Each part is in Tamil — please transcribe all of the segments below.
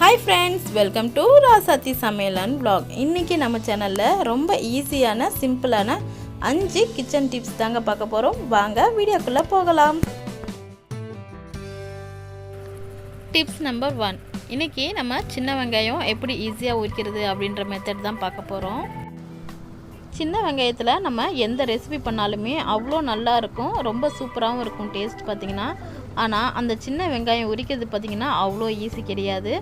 Hi friends welcome to Rasathi சமையலன் blog இன்றைக்கி நம்ம சேனலில் ரொம்ப ஈஸியான சிம்பிளான அஞ்சு கிச்சன் டிப்ஸ் தாங்க பார்க்க போகிறோம் வாங்க வீடியோக்குள்ளே போகலாம். டிப்ஸ் நம்பர் ஒன் இன்றைக்கி நம்ம சின்ன வெங்காயம் எப்படி ஈஸியாக உரிக்கிறது அப்படின்ற மெத்தட் தான் பார்க்க போகிறோம் சின்ன வெங்காயத்தில் நம்ம எந்த ரெசிபி பண்ணாலுமே அவ்வளோ நல்லா இருக்கும். ரொம்ப சூப்பராகவும் இருக்கும். டேஸ்ட் பார்த்திங்கன்னா ஆனால் அந்த சின்ன வெங்காயம் உரிக்கிறது பார்த்திங்கன்னா அவ்வளோ ஈஸி கிடையாது.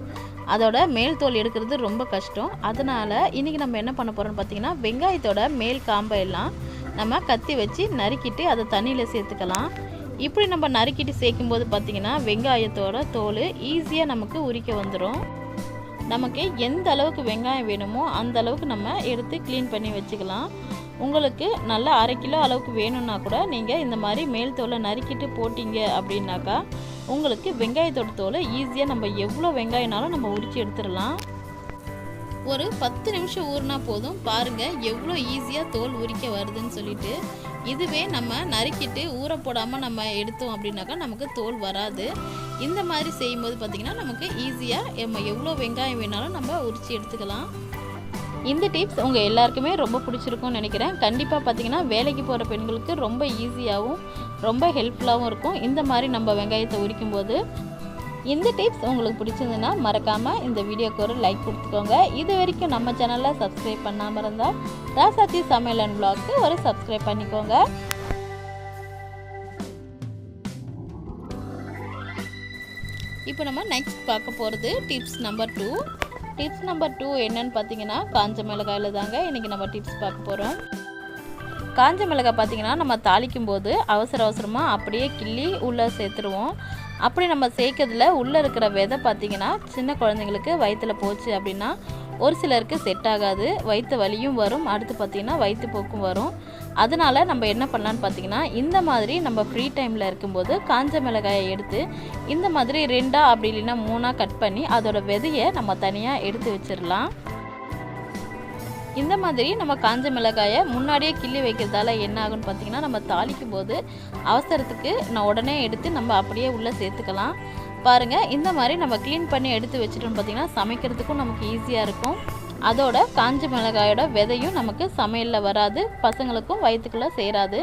அதோட மேல் தோல் எடுக்கிறது ரொம்ப கஷ்டம். அதனால் இன்றைக்கி நம்ம என்ன பண்ண போகிறோம்னு பார்த்திங்கன்னா வெங்காயத்தோட மேல் காம்பை எல்லாம் நம்ம கத்தி வச்சு நறுக்கிட்டு அதை தண்ணியில் சேர்த்துக்கலாம். இப்படி நம்ம நறுக்கிட்டு சேர்க்கும்போது பார்த்திங்கன்னா வெங்காயத்தோட தோல் ஈஸியாக நமக்கு உரிக்க வந்துடும் நமக்கு எந்த அளவுக்கு வெங்காயம் வேணுமோ அந்த அளவுக்கு நம்ம எடுத்து க்ளீன் பண்ணி வச்சுக்கலாம். உங்களுக்கு நல்லா அரை கிலோ அளவுக்கு வேணும்னா கூட நீங்கள் இந்த மாதிரி மேல் தோலை நறுக்கிட்டு போட்டிங்க அப்படின்னாக்கா உங்களுக்கு வெங்காயத்தோட தோலை ஈஸியாக நம்ம எவ்வளோ வெங்காயம்னாலும் நம்ம உரித்து எடுத்துடலாம். ஒரு பத்து நிமிஷம் ஊறினா போதும். பாருங்கள் எவ்வளோ ஈஸியாக தோல் உரிக்க வருதுன்னு சொல்லிட்டு இதுவே நம்ம நறுக்கிட்டு ஊற போடாமல் நம்ம எடுத்தோம் அப்படின்னாக்கா நமக்கு தோல் வராது. இந்த மாதிரி செய்யும்போது பார்த்திங்கன்னா நமக்கு ஈஸியாக நம்ம எவ்வளோ வெங்காயம் வேணாலும் நம்ம உரித்து எடுத்துக்கலாம். இந்த டிப்ஸ் உங்கள் எல்லாருக்குமே ரொம்ப பிடிச்சிருக்கும்னு நினைக்கிறேன். கண்டிப்பாக பார்த்தீங்கன்னா வேலைக்கு போகிற பெண்களுக்கு ரொம்ப ஈஸியாகவும் ரொம்ப ஹெல்ப்ஃபுல்லாகவும் இருக்கும். இந்த மாதிரி நம்ம வெங்காயத்தை உரிக்கும் போது இந்த டிப்ஸ் உங்களுக்கு பிடிச்சிருந்துன்னா மறக்காமல் இந்த வீடியோக்கு ஒரு லைக் கொடுத்துக்கோங்க. இது வரைக்கும் நம்ம சேனலில் சப்ஸ்கிரைப் பண்ணாமல் இருந்தால் ராசாத்தி சமையல் அண்ட் பிளாக்கு ஒரு சப்ஸ்கிரைப் பண்ணிக்கோங்க. இப்போ நம்ம நெக்ஸ்ட் பார்க்க போகிறது tips number two tips number two என்னன்னு பார்த்தீங்கன்னா காஞ்ச மிளகாயில் தாங்க இன்றைக்கி நம்ம டிப்ஸ் பார்க்க போகிறோம் காஞ்ச மிளகாய் பார்த்தீங்கன்னா நம்ம தாளிக்கும் போது அவசர அவசரமாக அப்படியே கிள்ளி உள்ளே சேர்த்துருவோம். அப்படி நம்ம சேர்க்கறதுல உள்ளே இருக்கிற விதை பார்த்திங்கன்னா சின்ன குழந்தைங்களுக்கு வயிற்றில் போச்சு அப்படின்னா ஒரு சிலருக்கு செட் ஆகாது. வயிற்று வலியும் வரும். அடுத்து பார்த்திங்கன்னா வயிற்று போக்கும் வரும். அதனால் நம்ம என்ன பண்ணலான்னு பார்த்தீங்கன்னா இந்த மாதிரி நம்ம ஃப்ரீ டைமில் இருக்கும்போது காஞ்ச மிளகாயை எடுத்து இந்த மாதிரி ரெண்டாக அப்படி இல்லைன்னா மூணாக கட் பண்ணி அதோட விதையை நம்ம தனியாக எடுத்து வச்சிடலாம் இந்த மாதிரி நம்ம காஞ்ச மிளகாயை முன்னாடியே கிள்ளி வைக்கிறதால என்ன ஆகும்னு பார்த்தீங்கன்னா நம்ம தாளிக்கும் போது அவசரத்துக்கு நான் உடனே எடுத்து நம்ம அப்படியே உள்ளே சேர்த்துக்கலாம். பாருங்கள் இந்த மாதிரி நம்ம க்ளீன் பண்ணி எடுத்து வச்சுட்டோம்னு பார்த்தீங்கன்னா சமைக்கிறதுக்கும் நமக்கு ஈஸியாக இருக்கும். அதோட காஞ்ச மிளகாயோட விதையும் நமக்கு சமையலில் வராது பசங்களுக்கும் வயிற்றுக்குள்ளே சேராது.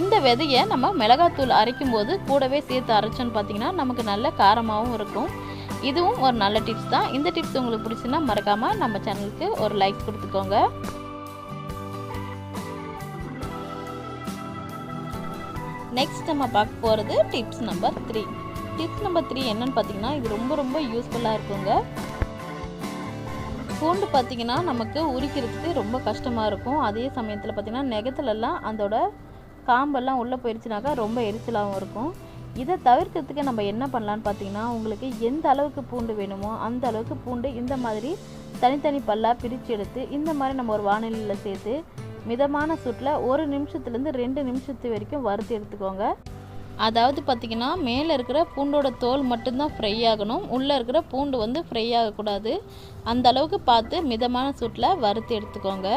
இந்த விதையை நம்ம மிளகாத்தூள் அரைக்கும் போது கூடவே சேர்த்து அரைச்சோன்னு பார்த்தீங்கன்னா நமக்கு நல்ல காரமாகவும் இருக்கும். இதுவும் ஒரு நல்ல டிப்ஸ் தான். இந்த டிப்ஸ் உங்களுக்கு பிடிச்சுன்னா மறக்காமல் நம்ம சேனலுக்கு ஒரு லைக் கொடுத்துக்கோங்க. நெக்ஸ்ட் நம்ம பார்க்க போகிறது tips number three tips number three என்னன்னு பார்த்தீங்கன்னா இது ரொம்ப ரொம்ப யூஸ்ஃபுல்லாக இருக்குங்க. பூண்டு பார்த்திங்கன்னா நமக்கு உரிக்கிறதுக்கு ரொம்ப கஷ்டமாக இருக்கும். அதே சமயத்தில் பார்த்திங்கன்னா நெகத்துலலாம் அதோட காம்பெல்லாம் உள்ளே போயிடுச்சுனாக்கா ரொம்ப எரிச்சலாகவும் இருக்கும். இதை தவிர்க்கிறதுக்கு நம்ம என்ன பண்ணலான்னு பார்த்தீங்கன்னா உங்களுக்கு எந்த அளவுக்கு பூண்டு வேணுமோ அந்த அளவுக்கு பூண்டு இந்த மாதிரி தனித்தனி பல்லாக பிரித்து எடுத்து இந்த மாதிரி நம்ம ஒரு வானிலையில் சேர்த்து மிதமான சூட்டில் ஒரு நிமிஷத்துலேருந்து ரெண்டு நிமிஷத்து வரைக்கும் வறுத்து எடுத்துக்கோங்க. அதாவது பார்த்திங்கன்னா மேலே இருக்கிற பூண்டோட தோல் மட்டும்தான் ஃப்ரை ஆகணும். உள்ளே இருக்கிற பூண்டு வந்து ஃப்ரை ஆகக்கூடாது. அந்த அளவுக்கு பார்த்து மிதமான சூட்டில் வறுத்து எடுத்துக்கோங்க.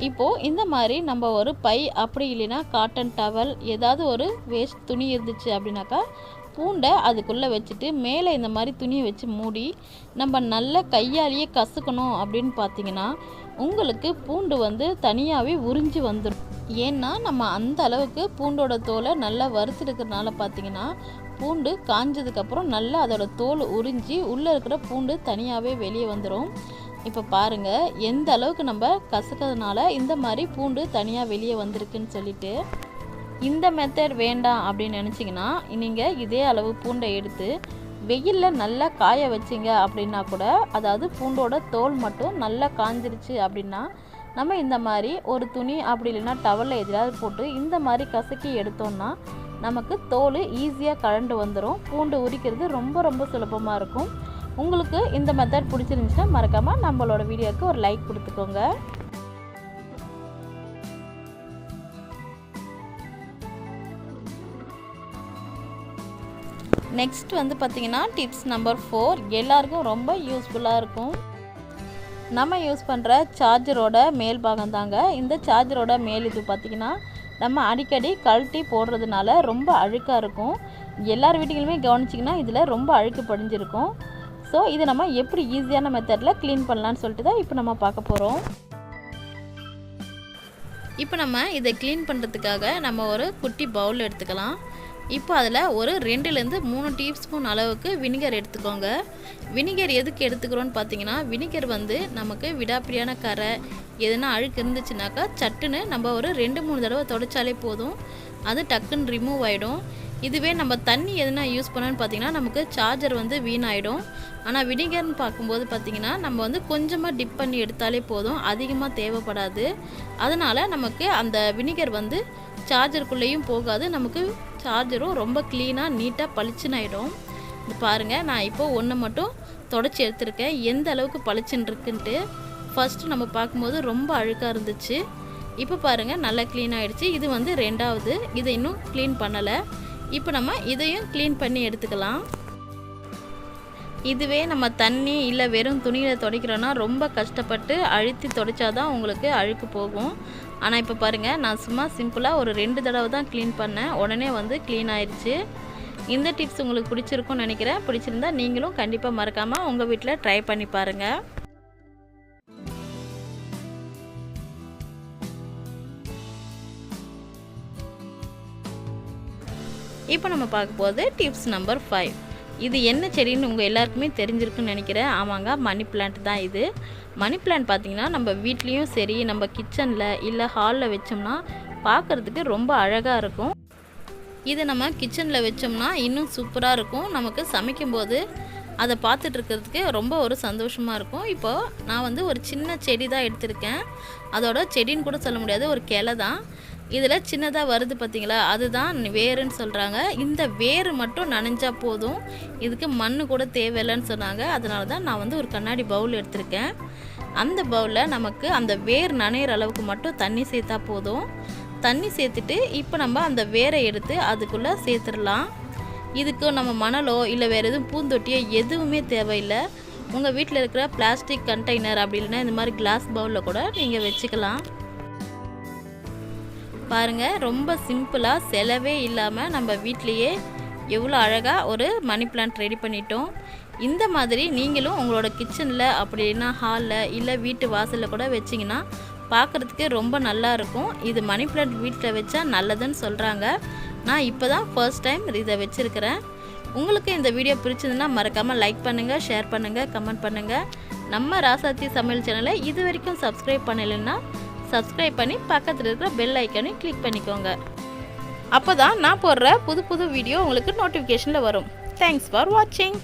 இப்போது இந்த மாதிரி நம்ம ஒரு பை அப்படி இல்லைன்னா காட்டன் டவல் ஏதாவது ஒரு வேஸ்ட் துணி இருந்துச்சு அப்படின்னாக்கா பூண்டை அதுக்குள்ளே வச்சுட்டு மேலே இந்த மாதிரி துணியை வச்சு மூடி நம்ம நல்ல கையாலேயே கசுக்கணும் அப்படின்னு பார்த்தீங்கன்னா உங்களுக்கு பூண்டு வந்து தனியாகவே உறிஞ்சி வந்துடும் ஏன்னா நம்ம அந்த அளவுக்கு பூண்டோட தோலை நல்லா வறுத்துருக்கிறதுனால பார்த்தீங்கன்னா பூண்டு காஞ்சதுக்கப்புறம் நல்லா அதோட தோல் உறிஞ்சி உள்ளே இருக்கிற பூண்டு தனியாகவே வெளியே வந்துடும் இப்போ பாருங்கள் எந்த அளவுக்கு நம்ம கசக்கிறதுனால இந்த மாதிரி பூண்டு தனியாக வெளியே வந்திருக்குன்னு சொல்லிட்டு இந்த மெத்தட் வேண்டாம் அப்படின்னு நினச்சிங்கன்னா நீங்கள் இதே அளவு பூண்டை எடுத்து வெயிலில் நல்லா காய வச்சிங்க அப்படின்னா கூட அதாவது பூண்டோட தோல் மட்டும் நல்லா காஞ்சிருச்சு அப்படின்னா நம்ம இந்த மாதிரி ஒரு துணி அப்படி இல்லைன்னா டவலில் எதிராவது போட்டு இந்த மாதிரி கசக்கி எடுத்தோம்னா நமக்கு தோல் ஈஸியாக கழண்டு வந்துடும் பூண்டு உரிக்கிறது ரொம்ப ரொம்ப சுலபமாக இருக்கும். உங்களுக்கு இந்த மெத்தட் பிடிச்சிருந்துச்சுன்னா மறக்காமல் நம்மளோட வீடியோவுக்கு ஒரு லைக் கொடுத்துக்கோங்க. நெக்ஸ்ட் வந்து பார்த்திங்கன்னா டிப்ஸ் நம்பர் ஃபோர் எல்லாருக்கும் ரொம்ப யூஸ்ஃபுல்லாக இருக்கும். நம்ம யூஸ் பண்ணுற சார்ஜரோட மேல் பாகம் தாங்க. இந்த சார்ஜரோட மேல் இது பார்த்திங்கன்னா நம்ம அடிக்கடி கழட்டி போடுறதுனால ரொம்ப அழுக்காக இருக்கும். எல்லார் வீட்டுகளுமே கவனிச்சிங்கன்னா இதில் ரொம்ப அழுக்கு படிஞ்சிருக்கும். ஸோ இது நம்ம எப்படி ஈஸியான மெத்தடில் க்ளீன் பண்ணலான்னு சொல்லிட்டு தான் இப்போ நம்ம பார்க்க போகிறோம் இப்போ நம்ம இதை க்ளீன் பண்ணுறதுக்காக நம்ம ஒரு குட்டி பவுல் எடுத்துக்கலாம். இப்போ அதில் ஒரு ரெண்டுலேருந்து மூணு டீஸ்பூன் அளவுக்கு வினிகர் எடுத்துக்கோங்க. வினிகர் எதுக்கு எடுத்துக்கிறோன்னு பார்த்தீங்கன்னா வினிகர் வந்து நமக்கு விடாப்பிடியான கரை எதுனா அழுக்கு இருந்துச்சுனாக்கா சட்டுன்னு நம்ம ஒரு ரெண்டு மூணு தடவை தொடச்சாலே போதும். அது டக்குன்னு ரிமூவ் ஆகிடும் இதுவே நம்ம தண்ணி எதுனா யூஸ் பண்ணோன்னு பார்த்தீங்கன்னா நமக்கு சார்ஜர் வந்து வீணாயிடும். ஆனால் வினிகர்னு பார்க்கும்போது பார்த்திங்கன்னா நம்ம வந்து கொஞ்சமாக டிப் பண்ணி எடுத்தாலே போதும். அதிகமாக தேவைப்படாது. அதனால் நமக்கு அந்த வினிகர் வந்து சார்ஜருக்குள்ளேயும் போகாது. நமக்கு சார்ஜரும் ரொம்ப க்ளீனாக நீட்டாக பளிச்சுன்னு ஆகிடும் இது பாருங்கள் நான் இப்போது ஒன்று மட்டும் தொடச்சி எடுத்திருக்கேன். எந்த அளவுக்கு பளிச்சுன்னு இருக்குன்ட்டு. ஃபஸ்ட்டு நம்ம பார்க்கும்போது ரொம்ப அழுக்காக இருந்துச்சு. இப்போ பாருங்கள் நல்லா க்ளீன் ஆகிடுச்சு இது வந்து ரெண்டாவது. இதை இன்னும் க்ளீன் பண்ணலை. இப்போ நம்ம இதையும் க்ளீன் பண்ணி எடுத்துக்கலாம். இதுவே நம்ம தண்ணி இல்லை வெறும் துணியில் துடைக்கிறோன்னா ரொம்ப கஷ்டப்பட்டு அழுத்தி துடைச்சாதான் உங்களுக்கு அழுக்கு போகும். ஆனால் இப்போ பாருங்கள் நான் சும்மா சிம்பிளாக ஒரு ரெண்டு தடவை தான் க்ளீன் பண்ணேன். உடனே வந்து க்ளீன் ஆயிடுச்சு இந்த டிப்ஸ் உங்களுக்கு பிடிச்சிருக்கும்னு நினைக்கிறேன். பிடிச்சிருந்தா நீங்களும் கண்டிப்பாக மறக்காமல் உங்கள் வீட்டில் ட்ரை பண்ணி பாருங்கள் இப்போ நம்ம பார்க்க போகிறது டிப்ஸ் நம்பர் ஃபைவ் இது என்ன செடின்னு உங்கள் எல்லாருக்குமே தெரிஞ்சிருக்குன்னு நினைக்கிறேன். ஆமாங்க மணி பிளான்ட் தான் இது. மணி பிளான்ட் பார்த்திங்கன்னா நம்ம வீட்லேயும் சரி நம்ம கிச்சனில் இல்லை ஹாலில் வச்சோம்னா பார்க்குறதுக்கு ரொம்ப அழகாக இருக்கும். இது நம்ம கிச்சனில் வச்சோம்னா இன்னும் சூப்பராக இருக்கும். நமக்கு சமைக்கும்போது அதை பார்த்துட்டு இருக்கிறதுக்கு ரொம்ப ஒரு சந்தோஷமாக இருக்கும். இப்போது நான் வந்து ஒரு சின்ன செடி தான் எடுத்திருக்கேன். அதோட செடின்னு கூட சொல்ல முடியாது ஒரு கிளை தான். இதில் சின்னதாக வருது பார்த்தீங்களா? அதுதான் வேருன்னு சொல்கிறாங்க இந்த வேர் மட்டும் நனைஞ்சா போதும். இதுக்கு மண் கூட தேவையில்லைன்னு சொன்னாங்க. அதனால தான் நான் வந்து ஒரு கண்ணாடி பவுல் எடுத்திருக்கேன். அந்த பவுலில் நமக்கு அந்த வேர் நனையிற அளவுக்கு மட்டும் தண்ணி சேர்த்தா போதும். தண்ணி சேர்த்துட்டு இப்போ நம்ம அந்த வேரை எடுத்து அதுக்குள்ளே சேர்த்துடலாம். இதுக்கு நம்ம மணலோ இல்லை வேறு எதுவும் பூந்தொட்டியோ எதுவுமே தேவையில்லை. உங்கள் வீட்டில் இருக்கிற பிளாஸ்டிக் கண்டெய்னர் அப்படி இல்லைன்னா இந்த மாதிரி கிளாஸ் பவுலில் கூட நீங்கள் வச்சுக்கலாம். பாருங்கள் ரொம்ப சிம்பிளாக செலவே இல்லாமல் நம்ம வீட்லேயே எவ்வளோ அழகாக ஒரு மணி பிளான்ட் ரெடி பண்ணிட்டோம். இந்த மாதிரி நீங்களும் உங்களோட கிச்சனில் அப்படின்னா ஹாலில் இல்லை வீட்டு வாசலில் கூட வச்சிங்கன்னா பார்க்குறதுக்கு ரொம்ப நல்லா இருக்கும். இது மணி பிளான்ட் வீட்டில் வச்சா நல்லதுன்னு சொல்கிறாங்க நான் இப்போ தான் ஃபர்ஸ்ட் டைம் இதை வச்சுருக்கிறேன். உங்களுக்கு இந்த வீடியோ பிடிச்சதுன்னா மறக்காமல் லைக் பண்ணுங்கள் ஷேர் பண்ணுங்கள் கமெண்ட் பண்ணுங்கள் நம்ம ராசாத்தி சமையல் சேனலை இது வரைக்கும் சப்ஸ்கிரைப் பண்ணலைன்னா சப்ஸ்கிரைப் பண்ணி பக்கத்தில் இருக்கிற பெல் ஐக்கனையும் கிளிக் பண்ணிக்கோங்க. அப்போ தான் நான் போடுற புது புது வீடியோ உங்களுக்கு நோட்டிஃபிகேஷனில் வரும். தேங்க்ஸ் ஃபார் வாட்சிங்